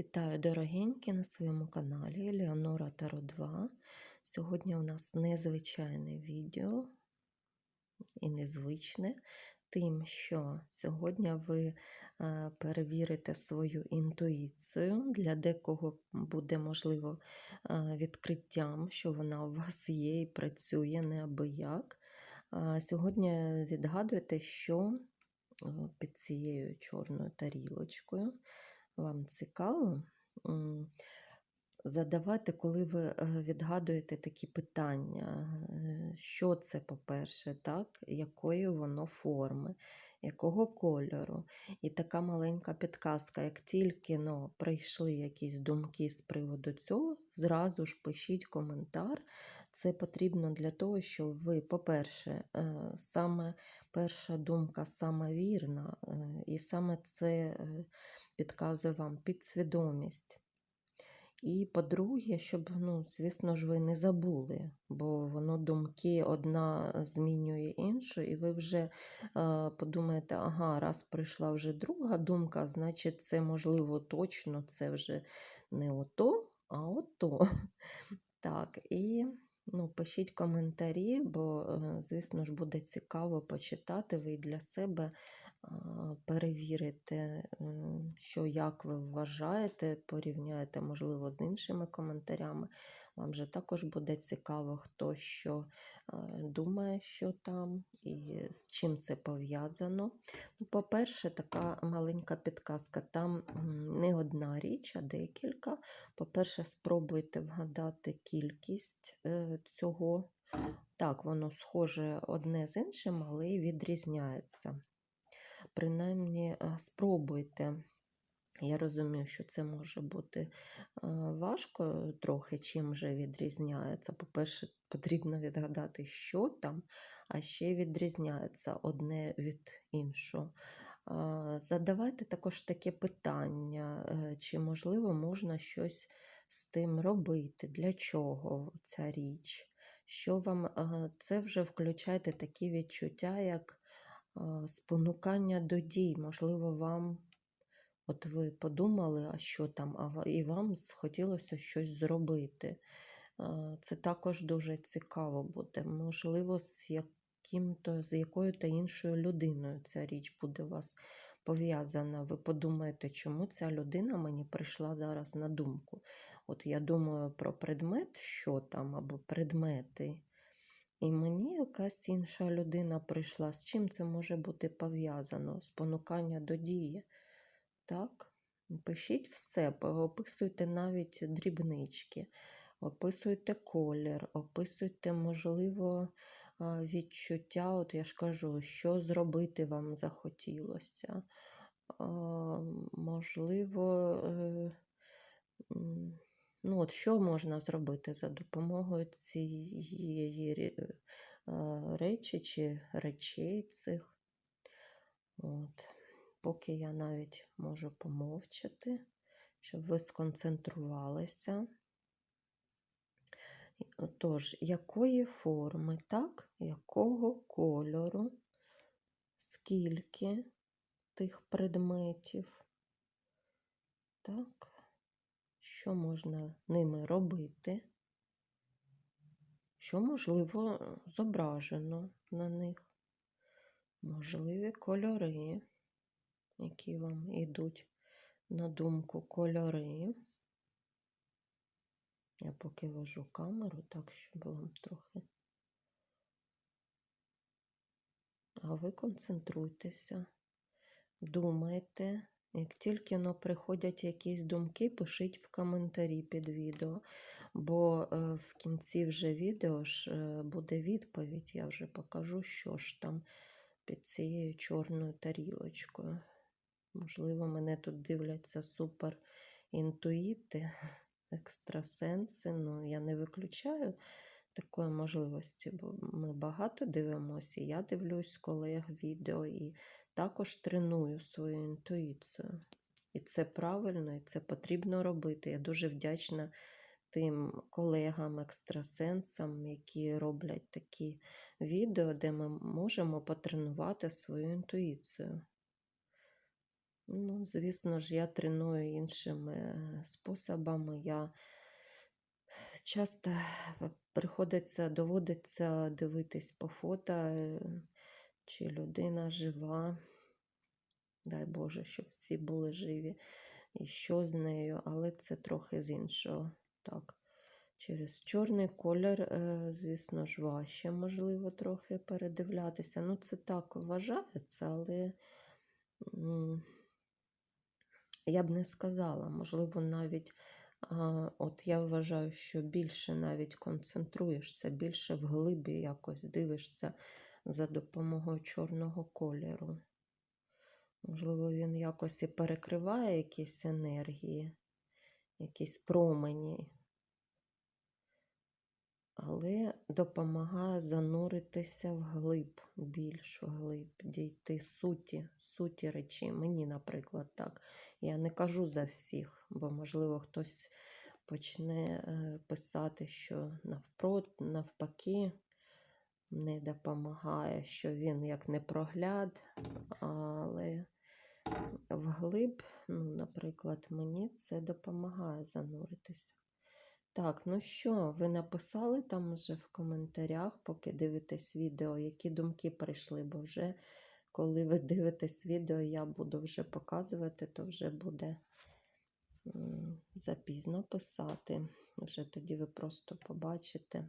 Вітаю, дорогенькі, на своєму каналі Леонора Таро 2. Сьогодні у нас незвичайне відео і незвичне, тим, що сьогодні ви е, перевірите свою інтуїцію. Для декого буде, можливо, е, відкриттям, що вона у вас є і працює неабияк. Е, Сьогодні відгадуєте, що під цією чорною тарілочкою вам цікаво, задавати, коли ви е, відгадуєте такі питання, е, що це, по-перше, так, якої воно форми, якого кольору. І така маленька підказка, як тільки ну, прийшли якісь думки з приводу цього, зразу ж пишіть коментар. Це потрібно для того, щоб ви, по-перше, е, саме перша думка саме вірна, е, і саме це е, підказує вам підсвідомість. І по-друге, щоб, ну, звісно ж, ви не забули, бо воно думки одна змінює іншу, і ви вже е, подумаєте, ага, раз прийшла вже друга думка, значить, це можливо точно, це вже не ото, а ото. Так, і ну, пишіть коментарі, бо, е, звісно ж, буде цікаво почитати ви для себе перевірите, що як ви вважаєте, порівняєте, можливо, з іншими коментарями. Вам же також буде цікаво, хто що думає, що там і з чим це пов'язано. Ну, По-перше, така маленька підказка. Там не одна річ, а декілька. По-перше, спробуйте вгадати кількість е, цього. Так, воно схоже одне з іншим, але й відрізняється. Принаймні, е, спробуйте. Я розумію, що це може бути е, важко трохи, чим вже відрізняється. По-перше, потрібно відгадати, що там, а ще відрізняється одне від іншого. Задавайте також таке питання, е, чи, можливо, можна щось з тим робити, для чого ця річ. Що вам це вже включайте такі відчуття, як спонукання до дій. Можливо, вам, от ви подумали, а що там, і вам схотілося щось зробити. Це також дуже цікаво буде. Можливо, з яким-то, з якою-то іншою людиною ця річ буде у вас пов'язана. Ви подумаєте, чому ця людина мені прийшла зараз на думку. От я думаю про предмет, що там, або предмети. І мені якась інша людина прийшла. З чим це може бути пов'язано? Спонукання до дії. Так? Пишіть все, описуйте навіть дрібнички, описуйте колір, описуйте, можливо, відчуття, от я ж кажу, що зробити вам захотілося. Можливо, е, ну от що можна зробити за допомогою цієї е, речі чи речей цих. От. Поки я навіть можу помовчати, щоб ви сконцентрувалися. Тож, якої форми, так? Якого кольору, скільки тих предметів, так? Що можна ними робити? Що, можливо, зображено на них? Можливі кольори, які вам йдуть на думку кольори. Я поки вожу камеру, так, щоб вам трохи. А ви концентруйтеся, думайте. Як тільки но приходять якісь думки, пишіть в коментарі під відео, бо е, в кінці вже відео ж е, буде відповідь. Я вже покажу, що ж там під цією чорною тарілочкою. Можливо, мене тут дивляться супер інтуїти, екстрасенси. Ну, я не виключаю такої можливості, бо ми багато дивимося. Я дивлюсь колег відео і також треную свою інтуїцію. І це правильно, і це потрібно робити. Я дуже вдячна тим колегам, екстрасенсам, які роблять такі відео, де ми можемо потренувати свою інтуїцію. Ну, звісно ж, я треную іншими е, способами. Я часто е, приходиться, доводиться дивитись по фото, е, чи людина жива. Дай Боже, щоб всі були живі. І що з нею, але це трохи з іншого. Так. Через чорний колір, е, звісно ж, важче, можливо, трохи передивлятися. Ну, це так вважається, але я б не сказала. Можливо, навіть, от я вважаю, що більше навіть концентруєшся, більше вглибі якось дивишся за допомогою чорного кольору. Можливо, він якось і перекриває якісь енергії, якісь промені, але допомагає зануритися вглиб, більш вглиб, дійти суті, суті речі. Мені, наприклад, так. Я не кажу за всіх, бо, можливо, хтось почне е, писати, що навпрот, навпаки не допомагає, що він як не прогляд, але вглиб, ну, наприклад, мені це допомагає зануритися. Так, ну що, ви написали там вже в коментарях, поки дивитесь відео, які думки прийшли, бо вже коли ви дивитесь відео, я буду вже показувати, то вже буде запізно писати. Вже тоді ви просто побачите.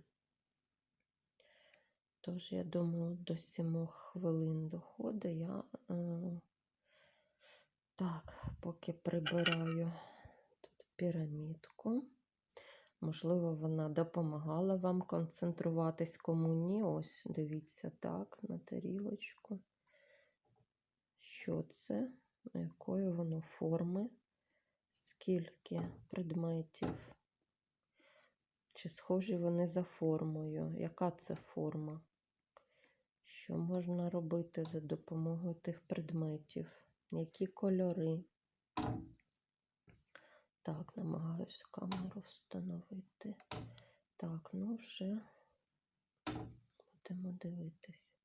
Тож, я думаю, до 7 хвилин доходить. Я е, так, поки прибираю тут пірамідку. Можливо, вона допомагала вам концентруватись кому ні. Ось, дивіться, так, на тарілочку. Що це? Якої воно форми? Скільки предметів? Чи схожі вони за формою? Яка це форма? Що можна робити за допомогою тих предметів? Які кольори? Так, намагаюся камеру встановити. Так, ну вже будемо дивитись.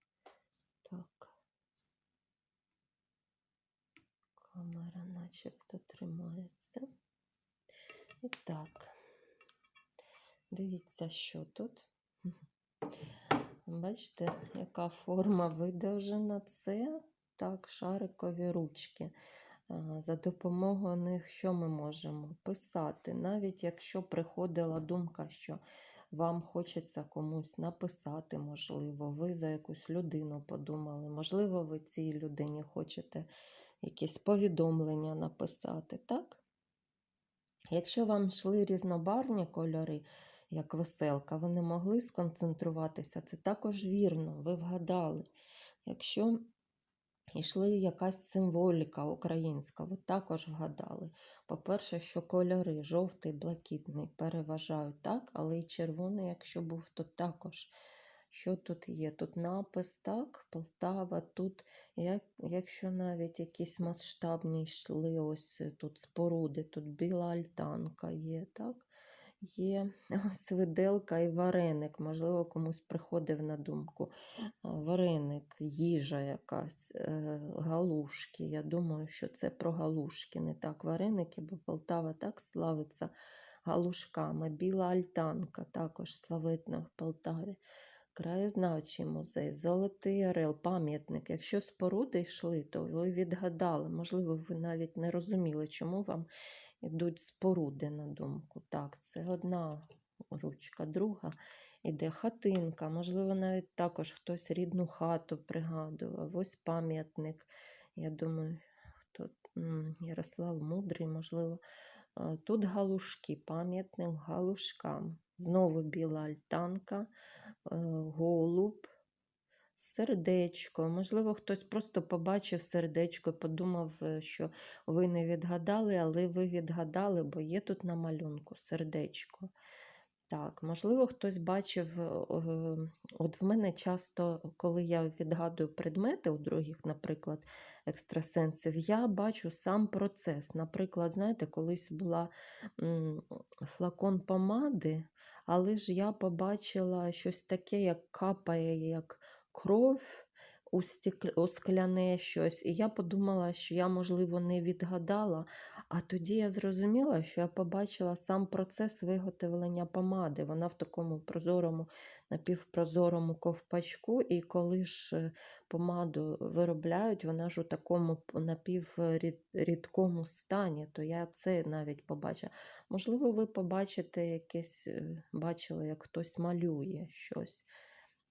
Так. Камера начебто тримається. І так, дивіться, що тут. Бачите, яка форма видовжена? Це так, шарикові ручки. За допомогою них що ми можемо писати, навіть якщо приходила думка, що вам хочеться комусь написати, можливо, ви за якусь людину подумали, можливо, ви цій людині хочете якісь повідомлення написати, так? Якщо вам йшли різнобарвні кольори, як веселка, ви не могли сконцентруватися, це також вірно, ви вгадали. Якщо Ішли якась символіка українська, ви також вгадали. По-перше, що кольори жовтий, блакитний переважають так, але й червоний, якщо був, то також. Що тут є? Тут напис, так, Полтава, тут, як, якщо навіть якісь масштабні йшли, ось тут споруди, тут біла альтанка є, так? Є ось виделка і вареник. Можливо, комусь приходив на думку. Вареник, їжа якась, е, галушки. Я думаю, що це про галушки, не так вареники, бо Полтава так славиться галушками. Біла альтанка також славетна в Полтаві. Краєзнавчий музей, Золотий Орел, пам'ятник. Якщо споруди йшли, то ви відгадали. Можливо, ви навіть не розуміли, чому вам йдуть споруди на думку. Так, це одна ручка, друга іде хатинка. Можливо, навіть також хтось рідну хату пригадував. Ось пам'ятник. Я думаю, хто Ярослав Мудрий, можливо. Тут галушки, пам'ятник галушкам. Знову біла альтанка, е, голуб, сердечко. Можливо, хтось просто побачив сердечко подумав, е, що ви не відгадали, але ви відгадали, бо є тут на малюнку сердечко. Так, можливо, хтось бачив, е, от в мене часто, коли я відгадую предмети у других, наприклад, екстрасенсів, я бачу сам процес. Наприклад, знаєте, колись була флакон помади, але ж я побачила щось таке, як капає, як кров, у, стік... у скляне щось. І я подумала, що я, можливо, не відгадала. А тоді я зрозуміла, що я побачила сам процес виготовлення помади. Вона в такому прозорому, напівпрозорому ковпачку, і коли ж помаду виробляють, вона ж у такому напіврідкому стані, то я це навіть побачила. Можливо, ви побачите якесь, е, бачили, як хтось малює щось.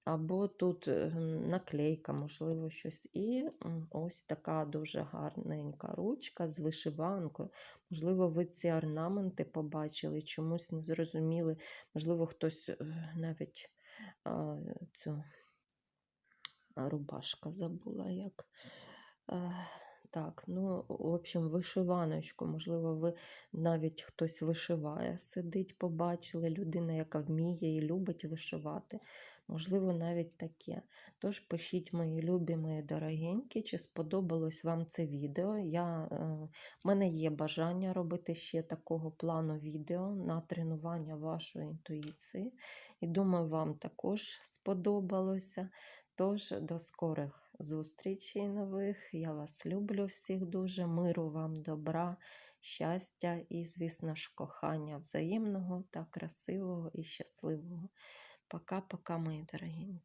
Або тут е, наклейка, можливо, щось. І ось така дуже гарненька ручка з вишиванкою. Можливо, ви ці орнаменти побачили, чомусь не зрозуміли. Можливо, хтось е, навіть цю рубашка забула як. Е, Так, ну, в общем, вишиваночку. Можливо, ви навіть хтось вишиває, сидить, побачили, людина, яка вміє і любить вишивати. Можливо, навіть таке. Тож пишіть мої любі, мої дорогенькі, чи сподобалось вам це відео. Я, е, в мене є бажання робити ще такого плану відео на тренування вашої інтуїції. І думаю, вам також сподобалося. Тож, до скорих зустрічей нових. Я вас люблю всіх дуже. Миру вам, добра, щастя і, звісно ж, кохання взаємного та красивого і щасливого. Пока-пока, мои дорогі.